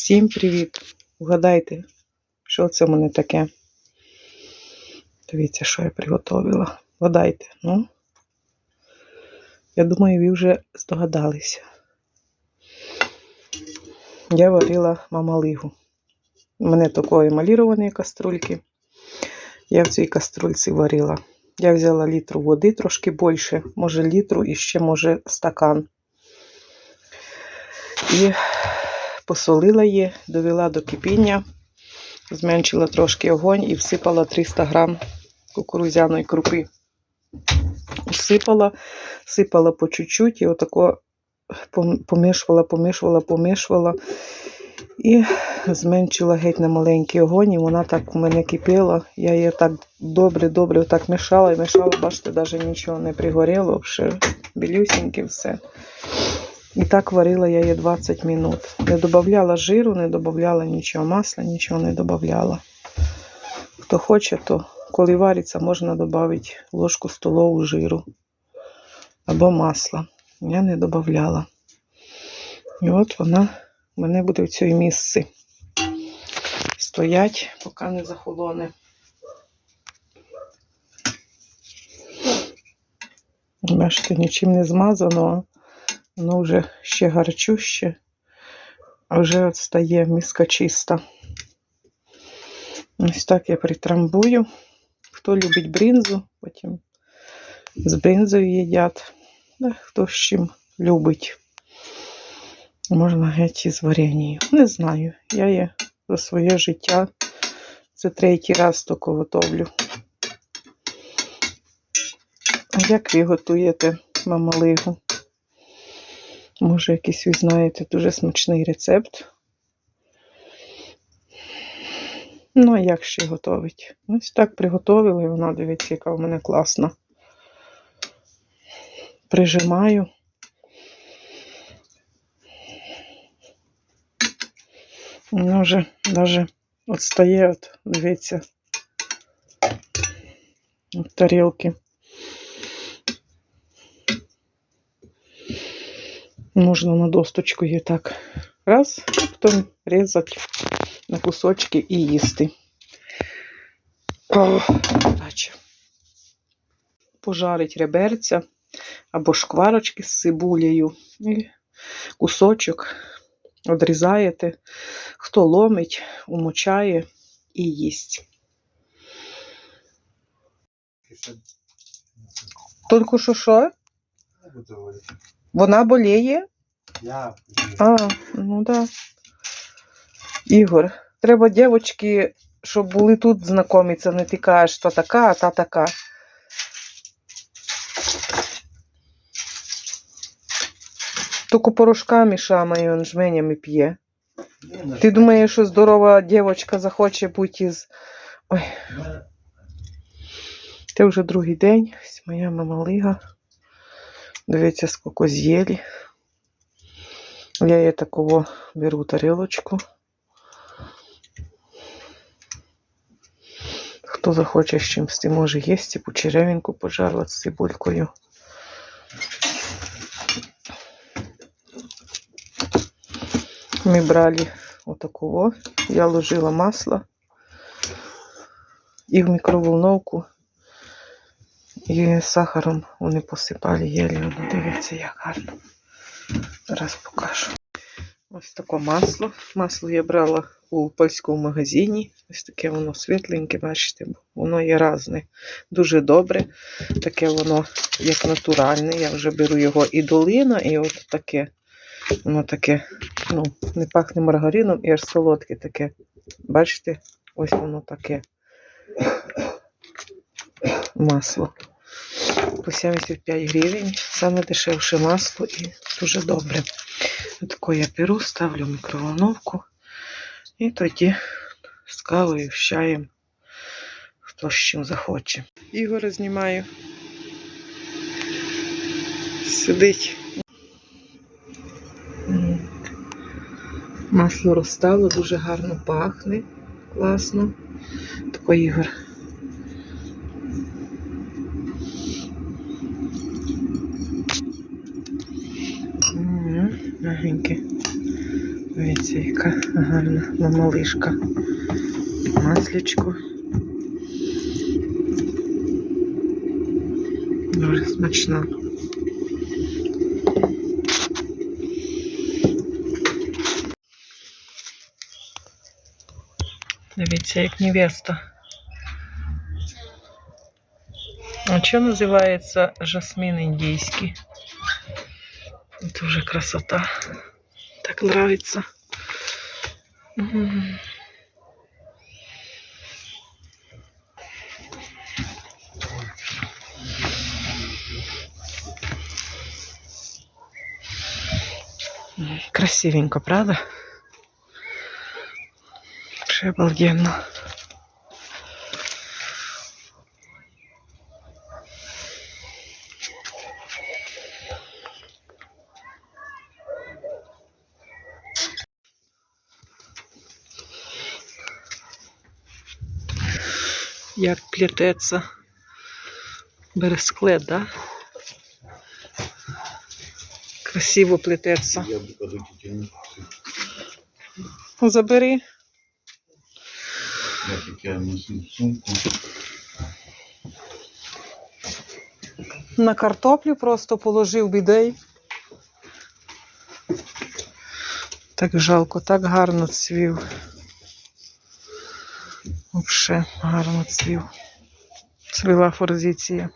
Всім привіт! Угадайте, що це в мене таке? Дивіться, що я приготувала. Вгадайте, ну. Я думаю, ви вже здогадалися. Я варила мамалигу. У мене такої емалірованої каструльки. Я в цій каструльці варила. Я взяла літру води трошки більше, може літру і ще, може, стакан. І посолила її, довела до кипіння, зменшила трошки огонь і всипала 300 грам кукурудзяної крупи. Всипала, сипала по чуть-чуть і отако помішувала, помішувала, помішувала. І зменшила геть на маленький огонь, і вона так у мене кипіла. Я її так добре-добре так мішала і мішала, бачите, навіть нічого не пригоріло, взагалі білюсіньке все. І так варила я її 20 минут. Не додавала жиру, не додавала нічого, масла, нічого не додавала. Хто хоче, то коли вариться, можна додати ложку столову жиру або масла. Я не додавала. І от вона в мене буде в цій місці стоять, поки не захолоне. Бачите, нічим не змазано, воно вже ще гарчуще, а вже от стає миска чиста. Ось так я притрамбую. Хто любить бринзу, потім з бринзою їдять. Да, хто з чим любить. Можна геть із вареньєю. Не знаю. Я є за своє життя. Це третій раз таку готовлю. А як ви готуєте мамалигу? Може, якийсь ви знаєте дуже смачний рецепт. Ну, а як ще готовить? Ось так приготовила, і вона, дивіться, яка в мене класна. Прижимаю. Вона вже навіть відстає, от, дивіться, від тарілки. Можна на досточку її так раз, і потім різати на кусочки і їсти. О. Пожарить реберця або шкварочки з цибулею. І кусочок одрізаєте. Хто ломить, умочає і їсть. Тільки що що? Вона боліє? Я А, ну да. Ігор, треба дівчатки, щоб були тут знайомитися, не ти кажеш, та така, а та така. Тільки порошками шамає, він жменями п'є. Ти думаєш, що здорова дівчинка захоче бути із. Ой, це вже другий день. Моя мамалига. Дивіться, скільки з'їли. Я її такого беру тарілочку. Хто захоче з чимось, ти може їсти, по черевинку пожарила з цибулькою. Ми брали отакого. Я ложила масло і в мікроволновку. І сахаром вони посипали єлі. Дивіться, як гарно. Зараз покажу. Ось таке масло. Масло я брала у польському магазині. Ось таке воно світленьке, бачите, воно є різне. Дуже добре. Таке воно як натуральне. Я вже беру його і долина, і от таке. Воно таке, ну, не пахне маргарином і аж солодке таке. Бачите? Ось воно таке масло. По 75 гривень. Саме дешевше масло і дуже добре. Таке я беру, ставлю в мікроволновку і тоді з кавою, з чаєм, хто з чим захоче. Ігора знімаю. Сидить. Масло розстало, дуже гарно пахне. Класно. Тако Ігор. М, Мягеньке. Дивіться, яка гарна мамалишка. Маслячко. Дуже смачна. Дивіться, як невеста. А що називається жасмин індійський? Дуже красота. Так нравится. М, Красивенько, правда? Вообще обалденно. Як плететься бересклет, да? Красиво плететься. Тяну, Забери. я несу сумку. На картоплю просто положив бідей. Так жалко, так гарно цвів. Вообще гарно цвів. Цвіла форзиція.